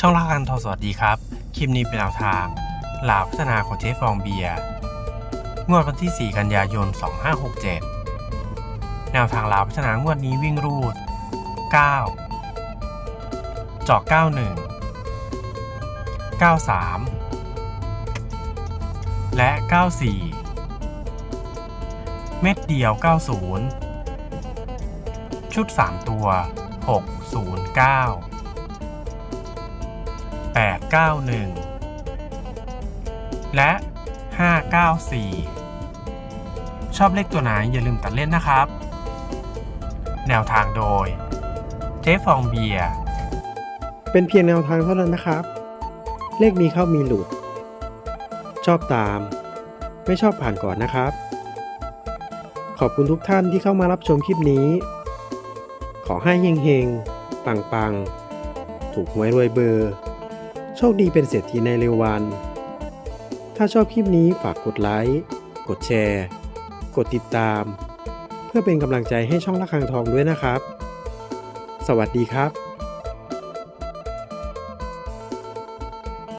ช่องรักกันทอสวัสดีครับ คลิปนี้เป็นแนวทางหลาวพัฒนาของเจ๊ฟองเบียร์งวดวันที่ 4 กันยายน 2567 แนวทางลาวพัฒนางวดนี้วิ่งรูด 9 จอก 91 93 และ 94 เม็ดเดียว 90 ชุด 3 ตัว 609 891 และ 594 ชอบเลขตัวไหนอย่าลืมตัดเล่นนะครับ แนวทางโดย เจ๊ฟองเบียร์เป็นเพียงแนวทางเท่านั้นนะครับ เลขมีเข้ามีหลุด ชอบตาม ไม่ชอบผ่านก่อนนะครับ ขอบคุณทุกท่านที่เข้ามารับชมคลิปนี้ ขอให้เฮงๆ ปังๆ ถูกหวยรวยเบอร์ โชคดีเป็นเศรษฐีในเร็ววัน ถ้าชอบคลิปนี้ฝากกดไลค์ กดแชร์ กดติดตาม เพื่อเป็นกำลังใจให้ช่องละคังทองด้วยนะครับ สวัสดีครับ